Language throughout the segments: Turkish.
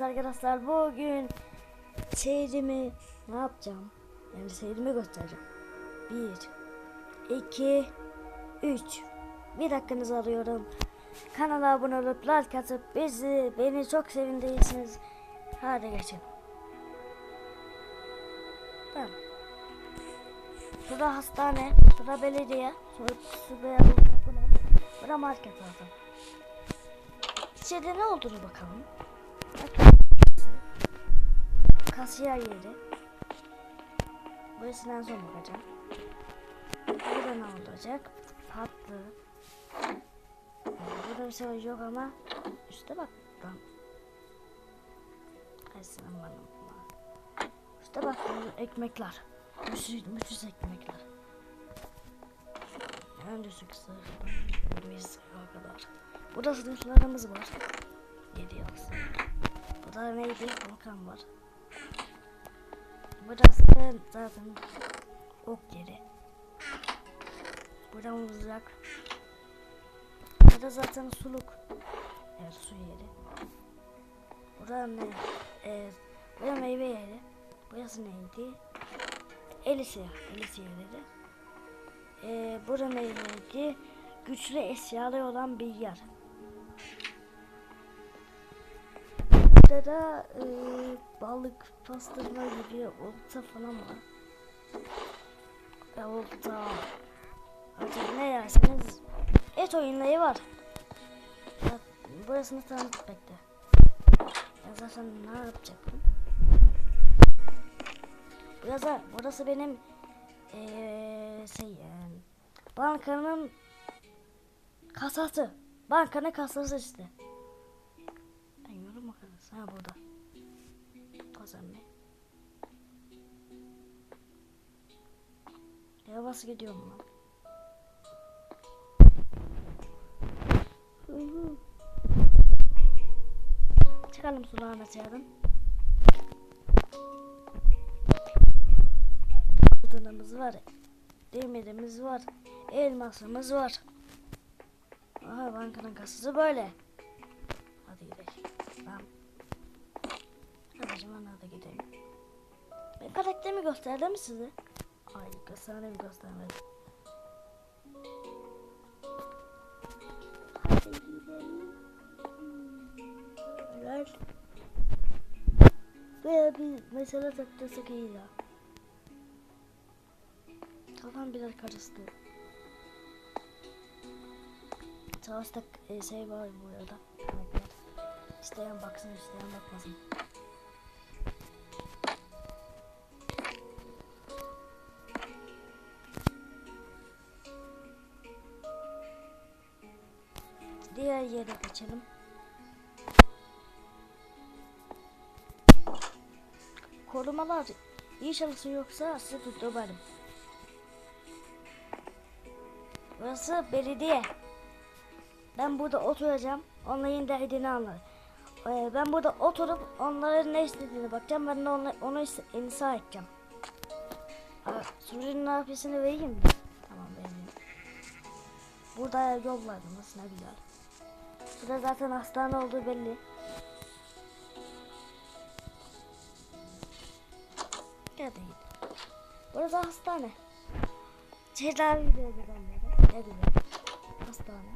Arkadaşlar bugün seyrimi ne yapacağım? Yani seyrimi göstereceğim. 1 2 3 Bir dakikanızı arıyorum. Kanala abone olup like atıp bizi beni çok sevindirirsiniz. Hadi geçelim. Tamam. Şurada hastane, şurada belediye, şurada, okula, burada market zaten. İçeride ne olduğunu bakalım. Kasiyer yeri. Burasından son bakacağım. Burada ne olacak? Tatlı. Burada bir şey yok ama üstte bak. Tamam. Ay selam bana. Üstte bak ekmekler. Müthiş, müthiş ekmekler. Sınıf. Bir sınıfa kadar. Burada sınıflarımız var. Yazsın. Burada neydi? Volkan var. Burası zaten ok yeri. Burada mızrak. Burada zaten suluk. Evet su yeri. Burada ne? Ee, burada meyve yeri. Burası neydi? Elisi. Elisi yerleri. Ee, burada neydi? Güçlü eşyalı olan bir yer. Burada da e, balık pastırma gibi olta falan var. Ya olta. Artık ne yerseniz et oyunları var. Ya, burasını tanıt bekle. Ben zaten ne yapacaktım? Burası, burası benim eee şey yani, bankanın kasası. Bankanın kasası işte. Ha burada. Ne? Ya nasıl gidiyorum lan? Çıkalım sulağına çağırın. Altınımız var. Demirimiz var. Elmasımız var. Aha bankanın kasası böyle. Hadi gidelim. Şimdi hadi gidelim. Ben karakterimi gösterdim mi size? Ay göstermedim göstermedim. Hadi. Böyle bir mesele taktırsak iyi ya. Kafam biraz karıştı. Savaşta e, şey var bu arada. İsteyen baksın isteyen bakmasın. Yere geçelim. Korumalar iyi çalışıyor yoksa sizi tutuyorum. Burası belediye. Ben burada oturacağım. Onların derdini anlar. Ee, ben burada oturup onların ne istediğini bakacağım. Ben de onu, onu insa edeceğim. Suriye'nin nafisini vereyim mi? Tamam vereyim. Burada yol var. Nasıl ne güzel. Burada zaten hastane olduğu belli. Hadi git. Burası hastane. Tedavi ediyor adamları. Ne. Hastane.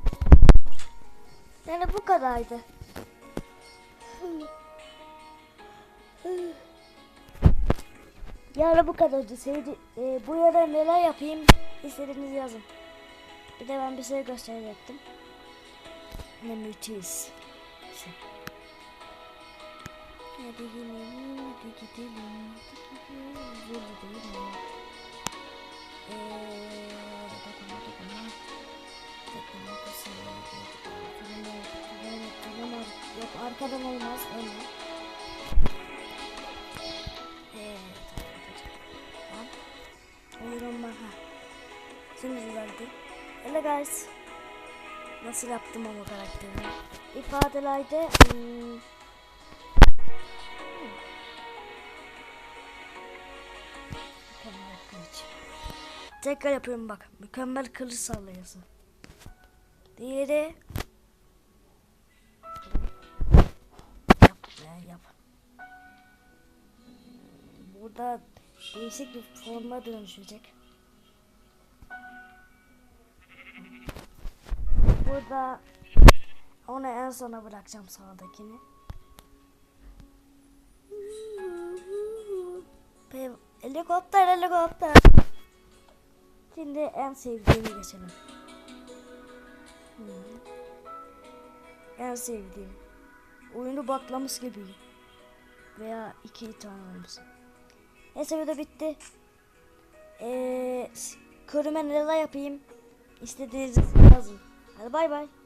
Yani bu kadardı. Yani bu kadardı. Sevdi, e, bu yara neler yapayım istediğinizi yazın. Bir de ben bir şey gösterecektim. Müthiş. Şey. Hadi gidelim, hadi gidelim, hadi gidelim. Eee, Yok arkadan olmaz arkadaşlar. Ben oyunum var ha. Şimdi düzeldi. Hello guys. Nasıl yaptım ama karakterimi? İfadelerde hmm, Tekrar yapıyorum bak. Mükemmel kılıç sallayası. Diğeri yap ya yap. Burada değişik bir forma dönüşecek. Burada onu en sona bırakacağım sağdakini. Helikopter helikopter. Şimdi en sevdiğimi geçelim. Hmm. En sevdiğim. Oyunu baklamış gibiyim. Veya iki tane olmuş. Neyse video bitti. Ee, körüme neler yapayım? İstediğinizi yazın. Bay bay.